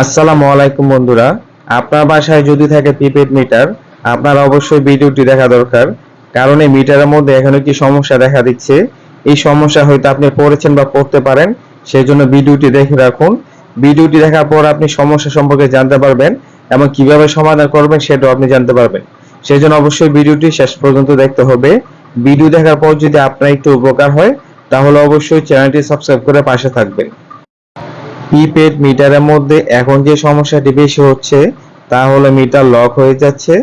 আসসালামু আলাইকুম বন্ধুরা। আপনার বাসায় যদি থাকে প্রিপেড মিটার, আপনার অবশ্যই ভিডিওটি দেখা দরকার। কারণ এই মিটারের মধ্যে এখন কি সমস্যা দেখা দিচ্ছে। এই সমস্যা হয়তো আপনি পড়েছেন বা পড়তে পারেন সেই জন্য ভিডিওটি দেখে রাখুন। ভিডিওটি দেখার পর আপনি সমস্যা সম্পর্কে জানতে পারবেন এবং কীভাবে সমাধান করবেন সেটাও আপনি জানতে পারবেন। সেই জন্য অবশ্যই ভিডিওটি শেষ পর্যন্ত দেখতে হবে। ভিডিও দেখার পর যদি আপনার একটু উপকার হয়, তাহলে অবশ্যই চ্যানেলটি সাবস্ক্রাইব করে পাশে থাকবেন। প্রিপেড মিটারের মধ্যে এখন যে সমস্যাটি বেশি হচ্ছে, তা হলো মিটার লক হয়ে যাচ্ছে।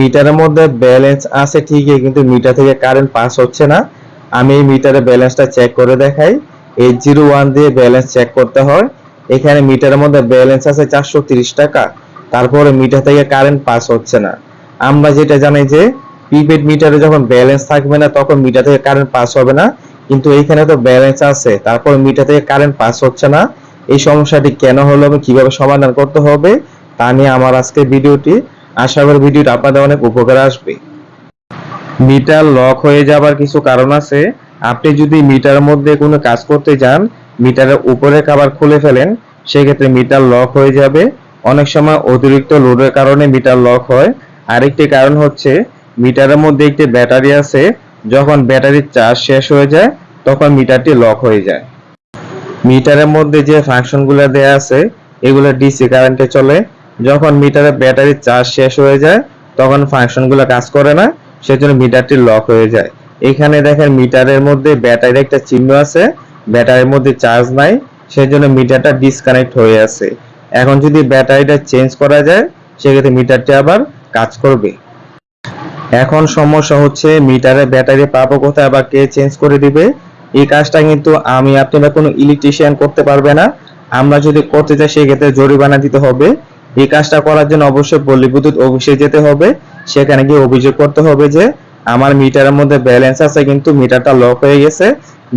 মিটারের মধ্যে ব্যালেন্স আছে ঠিকই, কিন্তু মিটার থেকে কারেন্ট পাস হচ্ছে না। আমি এই মিটারের ব্যালেন্সটা চেক করে দেখাই। এইট জিরো ওয়ান দিয়ে ব্যালেন্স চেক করতে হয়। এখানে মিটারের মধ্যে ব্যালেন্স আছে চারশো তিরিশ টাকা। তারপরে মিটার থেকে কারেন্ট পাস হচ্ছে না। আমরা যেটা জানি যে প্রিপেড মিটারে যখন ব্যালেন্স থাকবে না, তখন মিটার থেকে কারেন্ট পাস হবে না। কিন্তু এইখানে তো ব্যালেন্স আছে, তারপর মিটার থেকে কারেন্ট পাস হচ্ছে না। এই সমস্যাটি কেন হলো এবং কীভাবে সমাধান করতে হবে, তা নিয়ে আমার আজকে ভিডিওটি। আশা করি ভিডিওটা আপনাদের অনেক উপকার আসবে। মিটার লক হয়ে যাবার কিছু কারণ আছে। আপনি যদি মিটারের মধ্যে কোনো কাজ করতে যান, মিটারের উপরে খাবার খুলে ফেলেন, সেক্ষেত্রে মিটার লক হয়ে যাবে। অনেক সময় অতিরিক্ত লোডের কারণে মিটার লক হয়। আরেকটি কারণ হচ্ছে, মিটারের মধ্যে একটি ব্যাটারি আছে, যখন ব্যাটারির চার্জ শেষ হয়ে যায়, তখন মিটারটি লক হয়ে যায়। মিটারের মধ্যে যে ফাংশনগুলো দেয়া আছে, এগুলো ডিসি কারেন্টে চলে। যখন মিটারে ব্যাটারির চার্জ শেষ হয়ে যায়, তখন ফাংশনগুলো কাজ করে না, সেজন্য মিটারটি লক হয়ে যায়। এখানে দেখেন মিটারের মধ্যে ব্যাটারির একটা চিহ্ন আছে ব্যাটারির মধ্যে চার্জ নাই, সেজন্য মিটারটা ডিসকানেক্ট হয়ে আছে। এখন যদি ব্যাটারিটা চেঞ্জ করা যায়, সেক্ষেত্রে মিটারটি আবার কাজ করবে। এখন সমস্যা হচ্ছে মিটারে ব্যাটারি পাবো কোথায়, আবার কে চেঞ্জ করে দিবে? এই কাজটা কিন্তু আমি, আপনি বা কোনো ইলেকট্রিশিয়ান করতে পারবে না। আমরা যদি করতে চাই, সেক্ষেত্রে জরিমানা দিতে হবে। এই কাজটা করার জন্য অবশ্যই পল্লী বিদ্যুৎ অফিসে যেতে হবে। সেখানে গিয়ে অভিযোগ করতে হবে যে, আমার মিটারের মধ্যে ব্যালেন্স আছে, কিন্তু মিটারটা লক হয়ে গেছে।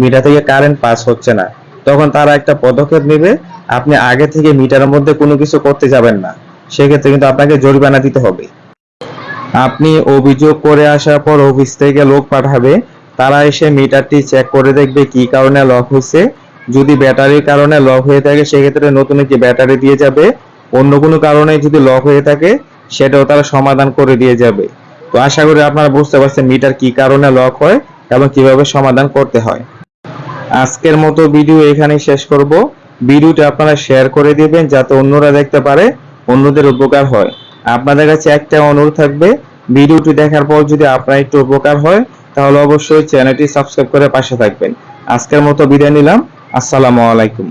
মিটার থেকে কারেন্ট পাস হচ্ছে না। তখন তারা একটা পদক্ষেপ নেবে, আপনি আগে থেকে মিটারের মধ্যে কোনো কিছু করতে যাবেন না। সেক্ষেত্রে কিন্তু আপনাকে জরিমানা দিতে হবে। আপনি অভিযোগ করে আসার পর অফিস থেকে লোক পাঠাবে। তারা এসে মিটারটি চেক করে দেখবে কি কারণে লক হয়েছে। যদি ব্যাটারির কারণে লক হয়ে থাকে, সেক্ষেত্রে নতুন একটি ব্যাটারি দিয়ে যাবে। অন্য কোনো কারণে যদি লক হয়ে থাকে, সেটাও তারা সমাধান করে দিয়ে যাবে। তো আশা করি আপনারা বুঝতে পারছেন মিটার কি কারণে লক হয় এবং কীভাবে সমাধান করতে হয়। আজকের মতো ভিডিও এখানেই শেষ করব। ভিডিওটি আপনারা শেয়ার করে দিবেন যাতে অন্যরা দেখতে পারে, অন্যদের উপকার হয়। আপনাদের কাছে একটা অনুরোধ থাকবে, ভিডিওটি দেখার পর যদি আপনার একটু উপকার হয় তাহলে অবশ্যই চ্যানেলটি সাবস্ক্রাইব করে পাশে থাকবেন। আজকের মতো বিদায় নিলাম। আসসালামু আলাইকুম।